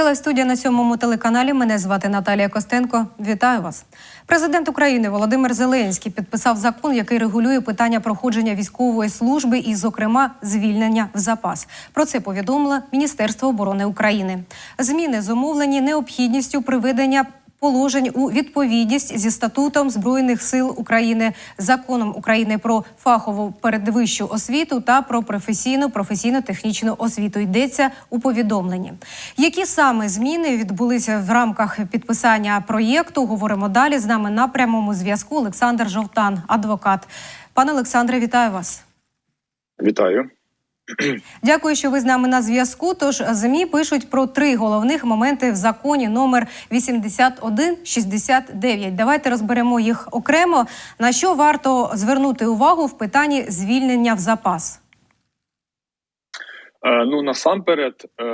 Телестудія на сьомому телеканалі. Мене звати Наталія Костенко. Вітаю вас. Президент України Володимир Зеленський підписав закон, який регулює питання проходження військової служби і, зокрема, звільнення в запас. Про це повідомило Міністерство оборони України. Зміни зумовлені необхідністю приведення положень у відповідність зі статутом збройних сил України, законом України про фахову передвищу освіту та про професійну професійно-технічну освіту. Йдеться у повідомленні. Які саме зміни відбулися в рамках підписання проєкту? Говоримо далі. З нами на прямому зв'язку Олександр Жовтан, адвокат. Пане Олександре, вітаю вас. Вітаю. Дякую, що ви з нами на зв'язку. Тож змі пишуть про три головних моменти в законі номер 8169. Давайте розберемо їх окремо. На що варто звернути увагу в питанні звільнення в запас? Е, ну насамперед, е,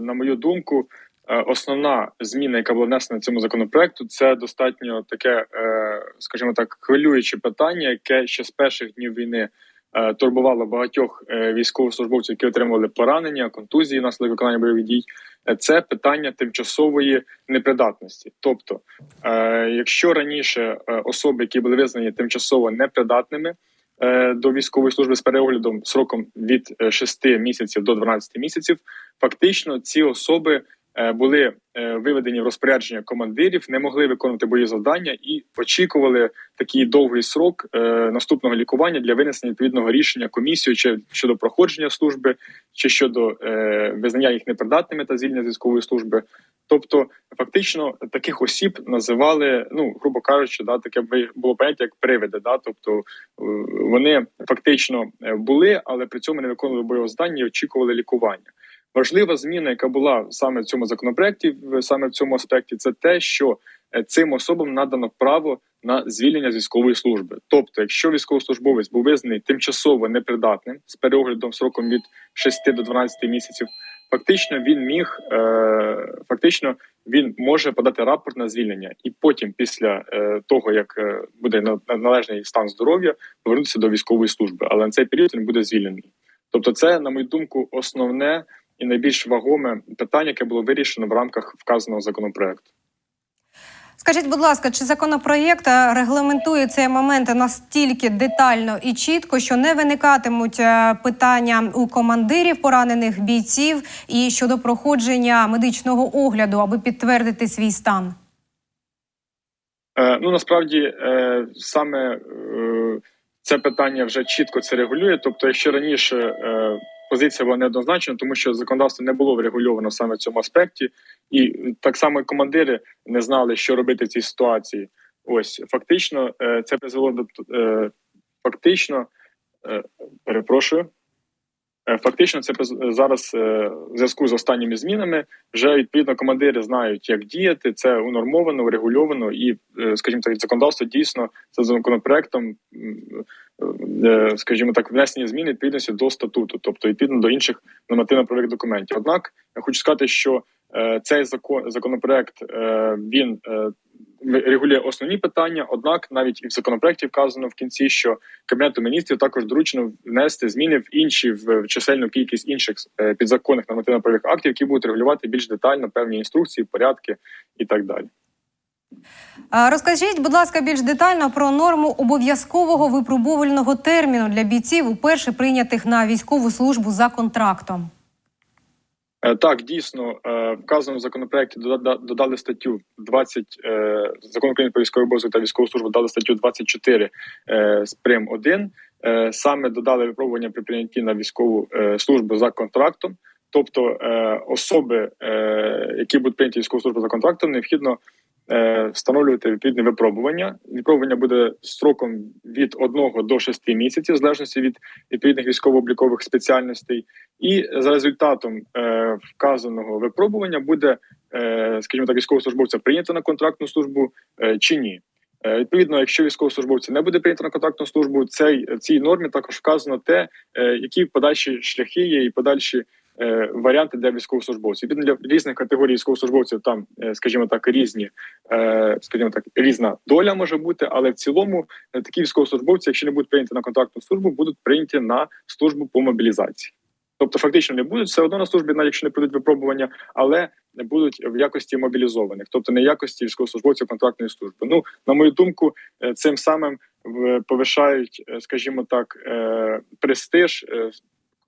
на мою думку, е, основна зміна, яка була внесена цьому законопроекту, це достатньо таке, е, скажімо так, хвилююче питання, яке ще з перших днів війни е, турбувало багатьох е, військовослужбовців, які отримували поранення, контузії внаслідок виконання бойових дій. Е, Це питання тимчасової непридатності. Тобто, е, якщо раніше е, особи, які були визнані тимчасово непридатними, е, до військової служби з переоглядом сроком від е, 6 місяців до 12 місяців. Фактично, ці особи е, були е, виведені в розпорядження командирів, не могли виконувати бої завдання і очікували такий довгий срок е, наступного лікування для винесення відповідного рішення комісією чи щодо проходження служби, чи щодо е, визнання їх непридатними та звільнення з військової служби. Тобто, фактично, таких осіб називали, ну грубо кажучи, да, таке було поняття як привиди. Да, тобто е, вони фактично е, були, але при цьому не виконували бойове завдання і очікували лікування. Важлива зміна, яка була саме в цьому законопроекті, саме в цьому аспекті, це те, що е, цим особам надано право на звільнення з військової служби. Тобто, якщо військовослужбовець був визнаний тимчасово непридатним з переоглядом сроком від 6 до 12 місяців, фактично він міг е, фактично він може подати рапорт на звільнення, і потім, після е, того як буде на- на- належний стан здоров'я, повернутися до військової служби. Але на цей період він буде звільнений. Тобто, це, на мою думку, основне і найбільш вагоме питання, яке було вирішено в рамках вказаного законопроекту. Скажіть, будь ласка, чи законопроєкт е, регламентує цей момент настільки детально і чітко, що не виникатимуть е, питання у командирів поранених бійців і щодо проходження медичного огляду, аби підтвердити свій стан? Е, ну насправді е, саме е, це питання вже чітко це регулює. Тобто, якщо раніше е, позиція була неоднозначна, тому що законодавство не було врегульовано саме в цьому аспекті, і так само командири не знали, що робити в цій ситуації. Ось фактично, е, це призвело до е, фактично, е, перепрошую. Е, Фактично, це зараз е, в зв'язку з останніми змінами вже відповідно командири знають, як діяти. Це унормовано, урегульовано, і, е, скажімо так, законодавство дійсно за законопроектом, скажімо так, внесені зміни відповідності до статуту, тобто відповідно до інших нормативно-правових документів. Однак я хочу сказати, що цей закон законопроект він регулює основні питання. Однак, навіть і в законопроекті вказано в кінці, що кабінету міністрів також доручено внести зміни в інші в чисельну кількість інших е, підзаконних нормативно-правових актів, які будуть регулювати більш детально певні інструкції, порядки і так далі. Розкажіть, будь ласка, більш детально про норму обов'язкового випробувального терміну для бійців, уперше прийнятих на військову службу за контрактом. Е, Так, дійсно, е, вказаному законопроекті дода- додали статтю 20 е, закон України про військовий обов'язок та військову службу дали статтю 24 е, з прим 1. Е, Саме додали випробування при прийнятті на військову службу за контрактом. Тобто особи, які будуть прийняті військову службу за контрактом, необхідно встановлювати відповідне випробування. Випробування буде строком від 1 до 6 місяців, в залежності від відповідних військово-облікових спеціальностей. І за результатом е, вказаного випробування буде, е, скажімо так, військовослужбовця прийнято на контрактну службу е, чи ні. Е, Відповідно, якщо військовослужбовця не буде прийнято на контрактну службу, цей в цій нормі також вказано те, е, які подальші шляхи є і подальші е, варіанти для військовослужбовців. Відповідно, для різних категорій військовослужбовців там, е, скажімо так, різні, е, скажімо так, різна доля може бути, але в цілому е, такі військовослужбовці, якщо не будуть прийняті на контрактну службу, будуть прийняті на службу по мобілізації. Тобто, фактично не будуть все одно на службі, навіть якщо не пройдуть випробування, але будуть в якості мобілізованих, тобто не якості військовослужбовців контрактної служби. Ну на мою думку, е, цим самим повишають, е, скажімо так, е, престиж е,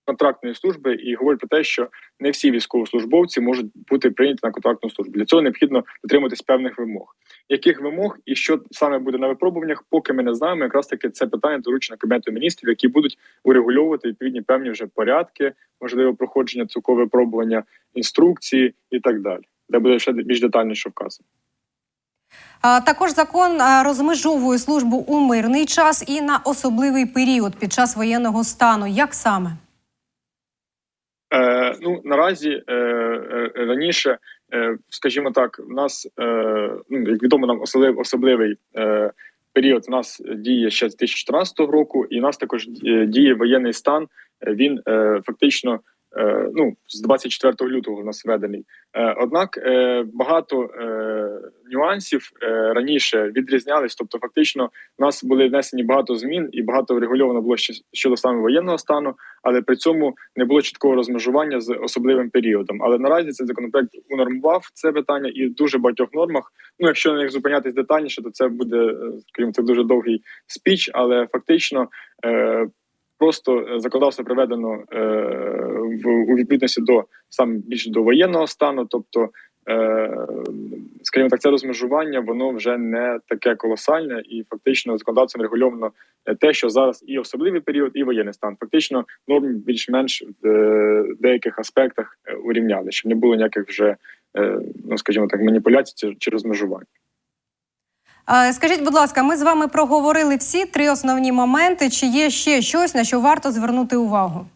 контрактної служби і говорять про те, що не всі військовослужбовці можуть бути прийняті на контрактну службу. Для цього необхідно дотримуватись певних вимог. Яких вимог і що саме буде на випробуваннях, поки ми не знаємо. Якраз таки це питання доручено кабінету міністрів, які будуть урегульовувати відповідні певні вже порядки, можливо, проходження цього випробування, інструкції і так далі, де буде ще більш детальніше вказано. Також закон розмежовує службу у мирний час і на особливий період під час воєнного стану. Як саме? Ну наразі е, е, раніше, е, скажімо так, в нас ну як відомо, нам особливий, період. в нас діє ще з 2014 року, і в нас також діє воєнний стан. Він фактично. Е, Ну, з 24 лютого у нас введений. Е, Однак е, багато нюансів раніше відрізнялись. Тобто, фактично, у нас були внесені багато змін і багато врегульовано було щодо саме воєнного стану, але при цьому не було чіткого розмежування з особливим періодом. Але наразі цей законопроект унормував це питання і в дуже багатьох нормах. Ну, якщо на них зупинятись детальніше, то це буде, скажімо, це дуже довгий спіч, але фактично. Просто е, законодавство приведено е, в у відповідності до саме більше до воєнного стану, тобто, е, скажімо так, це розмежування воно вже не таке колосальне, і фактично законодавцем регульовано е, те, що зараз і особливий період, і воєнний стан. Фактично, норм більш-менш в деяких аспектах урівняли, щоб не було ніяких вже, ну скажімо так, маніпуляцій чи розмежувань. А, Скажіть, будь ласка, ми з вами проговорили всі три основні моменти. Чи є ще щось, на що варто звернути увагу?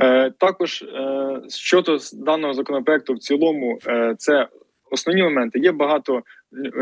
Е, також е, щодо даного законопроекту, в цілому, е, це основні моменти. Є багато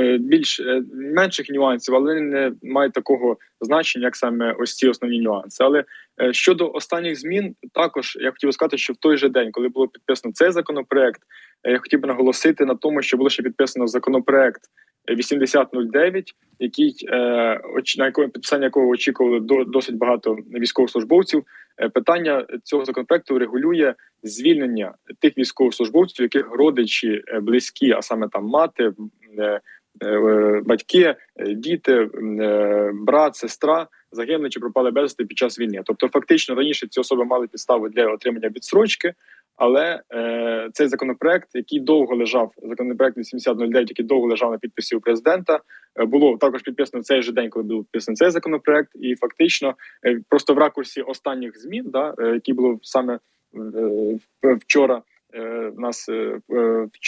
е, більш е, менших нюансів, але не мають такого значення, як саме ось ці основні нюанси. Але е, щодо останніх змін, також я хотів сказати, що в той же день, коли було підписано цей законопроект, е, я хотів би наголосити на тому, що було ще підписано законопроект. 8009, який е, на якому підписання якого очікували до досить багато військовослужбовців. Е, Питання цього законопроекту регулює звільнення тих військовослужбовців, яких родичі е, близькі, а саме там мати, батьки, діти, брат, сестра загинули чи пропали безвісти під час війни. Тобто, фактично раніше ці особи мали підстави для отримання відстрочки. Але е, цей законопроект, який довго лежав, законопроект 8009, який довго лежав на підписі у президента, е, було також підписано в цей же день, коли був підписаний цей законопроект, і фактично е, просто в ракурсі останніх змін, да, е, які було саме е, вчора. е, В нас е,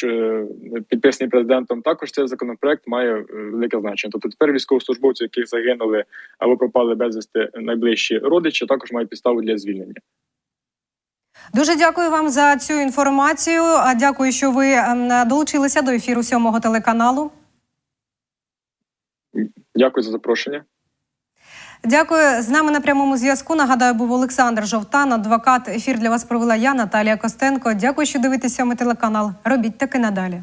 е, підписаний президентом. Також цей законопроект має е, велике значення. Тобто тепер військовослужбовці, яких загинули або пропали безвісти найближчі родичі, також мають підставу для звільнення. Дуже дякую вам за цю інформацію. А дякую, що ви ем, долучилися до ефіру сьомого телеканалу. Дякую за запрошення. Дякую. З нами на прямому зв'язку. Нагадаю, був Олександр Жовтан, адвокат. Ефір для вас провела я, Наталія Костенко. Дякую, що дивитеся сьомий телеканал. Робіть таки надалі.